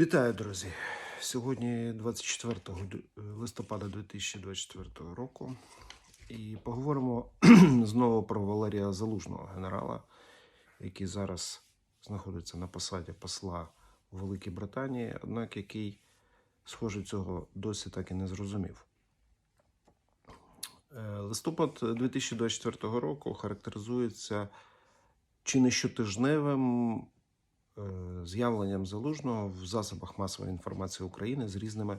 Вітаю, друзі! Сьогодні 24 листопада 2024 року. І поговоримо знову про Валерія Залужного, генерала, який зараз знаходиться на посаді посла у Великій Британії, однак який, схоже, цього досі так і не зрозумів. Е, Листопад 2024 року характеризується чи не щотижневим е, з'явленням залужного в засобах масової інформації України з різними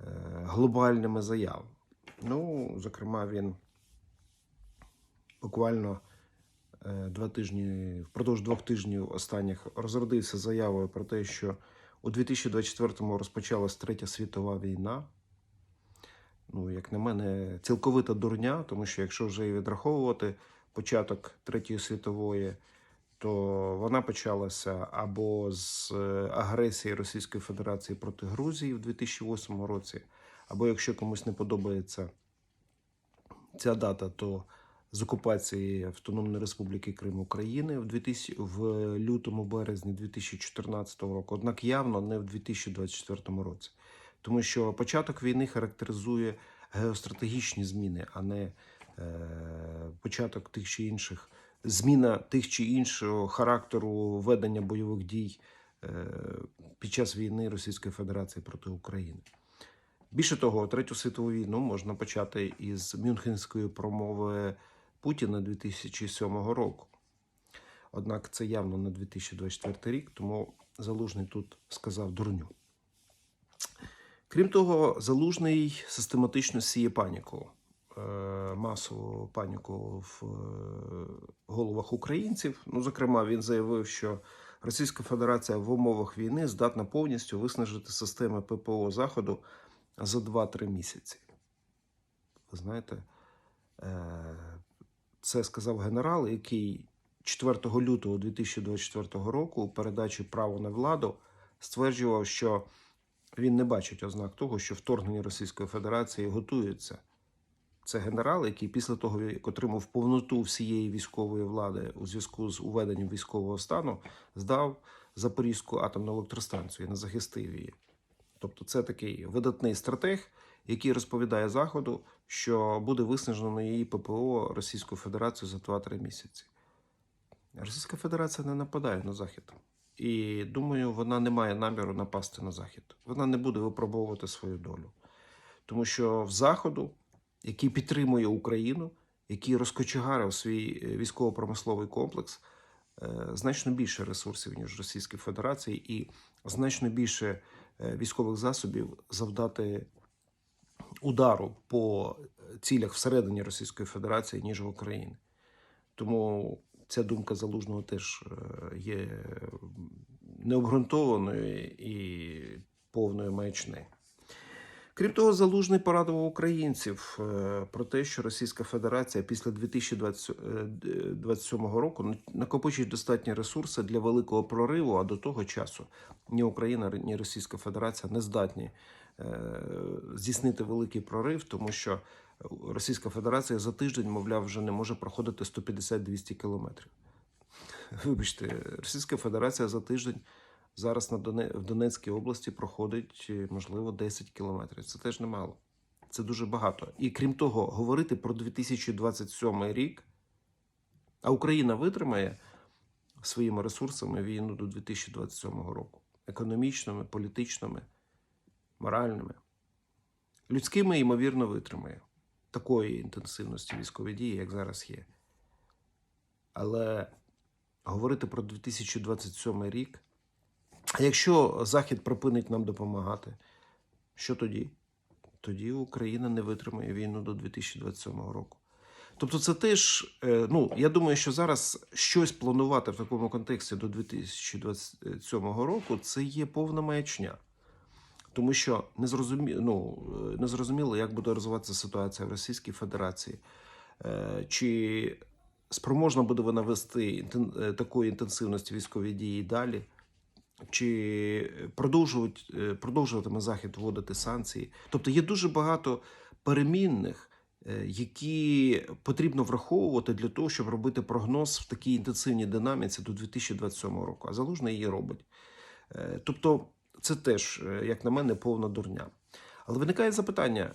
е, глобальними заявами. Ну, зокрема, він буквально е, два тижні, впродовж двох тижнів останніх розродився заявою про те, що у 2024-му розпочалась третя світова війна. Ну, як на мене, цілковита дурня, тому що якщо вже і відраховувати початок Третьої світової, то вона почалася або з е, агресії Російської Федерації проти Грузії в 2008 році, або якщо комусь не подобається ця дата, то з окупації Автономної Республіки Крим України в 2000, в лютому березні 2014 року, однак явно не в 2024 році. Тому що початок війни характеризує геостратегічні зміни, а не е, початок тих чи інших зміна тих чи іншого характеру ведення бойових дій е, під час війни Російської Федерації проти України. Більше того, Третю світову війну можна почати із Мюнхенської промови Путіна 2007 року. Однак це явно не 2024 рік, тому Залужний тут сказав дурню. Крім того, Залужний систематично сіє паніку, е, масову паніку в е, головах українців. Ну, зокрема, він заявив, що Російська Федерація в умовах війни здатна повністю виснажити системи ППО Заходу за 2-3 місяці. Ви знаєте, е, це сказав генерал, який 4 лютого 2024 року у передачі Право на владу стверджував, що він не бачить ознак того, що вторгнення Російської Федерації готується. Це генерал, який після того, як отримав повноту всієї військової влади у зв'язку з уведенням військового стану, здав Запорізьку атомну електростанцію і не захистив її. Тобто, це такий видатний стратег, який розповідає Заходу, що буде виснажено її ППО Російською Федерацією за 2-3 місяці. Російська Федерація не нападає на Захід. І думаю, вона не має наміру напасти на Захід. Вона не буде випробовувати свою долю. Тому що в Заходу, який підтримує Україну, який розкочегарив свій е, військово-промисловий комплекс, е, значно більше ресурсів, ніж Російської Федерації, і значно більше е, військових засобів завдати удару по цілях всередині Російської Федерації, ніж в Україні. Тому ця думка залужного теж є необґрунтованою і повною маячнею. Крім того, залужний порадував українців е, про те, що Російська Федерація після 2027 року накопичить достатні ресурси для великого прориву, а до того часу ні Україна, ні Російська Федерація не здатні е, здійснити великий прорив, тому що Російська Федерація за тиждень, мовляв, вже не може проходити 150-200 кілометрів. Вибачте, Російська Федерація за тиждень зараз на Доне... в Донецькій області проходить, е, можливо, 10 кілометрів. Це теж немало. Це дуже багато. І крім того, говорити про 2027 рік, а Україна витримає своїми ресурсами війну до 2027 року. Економічними, політичними, моральними. Людськими, ймовірно, витримає такої інтенсивності військової дії, як зараз є. Але говорити про 2027 рік. Якщо Захід припинить нам допомагати, що тоді? Тоді Україна не витримає війну до 2027 року. Тобто, це теж, е, ну я думаю, що зараз щось планувати в такому контексті до 2027 року це є повна маячня. Тому що незрозумі... ну, е, незрозуміло, як буде розвиватися ситуація в Російській Федерації, Е, чи спроможна буде вона вести такої інтенсивності військові дії далі, чи продовжують, е, продовжуватиме Захід вводити санкції. Тобто є дуже багато перемінних, е, які потрібно враховувати для того, щоб робити прогноз в такій інтенсивній динаміці до 2027 року. А залужний її робить. Е, Тобто це теж, як на мене, повна дурня. Але виникає запитання: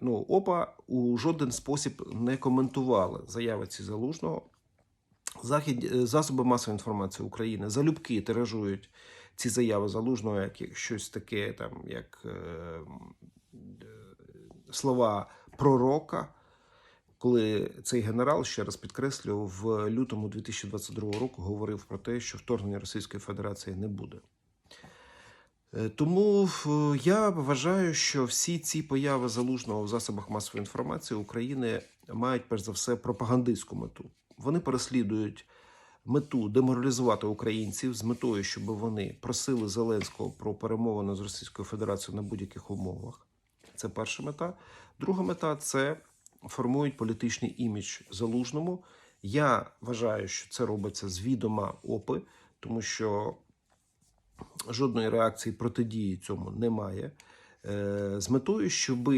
ну, ОПА у жоден спосіб не коментували заяви ці залужного. Захід, е, засоби масової інформації України залюбки тиражують ці заяви залужного як щось таке, там, як е, е, слова пророка, коли цей генерал, ще раз підкреслю, в лютому 2022 року говорив про те, що вторгнення Російської Федерації не буде. Е, Тому я вважаю, що всі ці появи залужного в засобах масової інформації України мають перш за все пропагандистську мету. Вони переслідують мету деморалізувати українців з метою, щоб вони просили Зеленського про перемовини з Російською Федерацією на будь-яких умовах. Це перша мета. Друга мета це формують політичний імідж залужному. Я вважаю, що це робиться з відома ОПИ, тому що жодної реакції протидії цьому немає. Е, З метою, щоб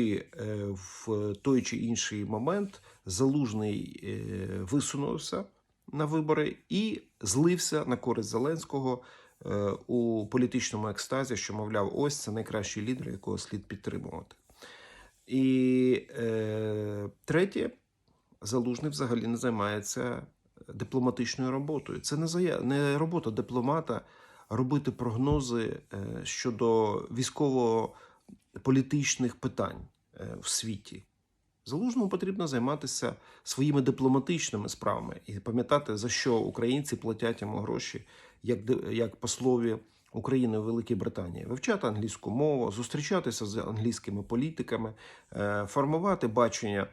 в той чи інший момент залужний е, висунувся на вибори і злився на користь Зеленського е, у політичному екстазі, що мовляв, ось це найкращий лідер, якого слід підтримувати. І е, третє, залужний взагалі не займається дипломатичною роботою. Це не, зая... не робота дипломата робити прогнози е, щодо військово-політичних питань е, в світі. Залужному потрібно займатися своїми дипломатичними справами і пам'ятати, за що українці платять йому гроші, як, як послові України в Великій Британії, вивчати англійську мову, зустрічатися з англійськими політиками, е, формувати бачення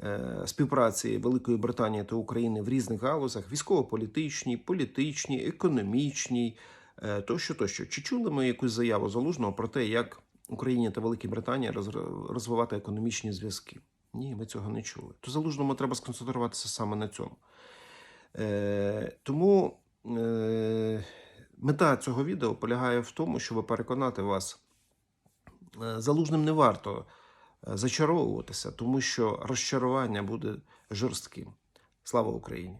е, співпраці Великої Британії та України в різних галузях: військово-політичній, політичній, економічній, тощо, тощо. Чи чули ми якусь заяву залужного про те, як Україні та Великій Британії розвивати економічні зв'язки? Ні, ми цього не чули. То залужному треба сконцентруватися саме на цьому. Е, тому е, мета цього відео полягає в тому, щоб переконати вас, е, залужним не варто е, зачаровуватися, тому що розчарування буде жорстким. Слава Україні!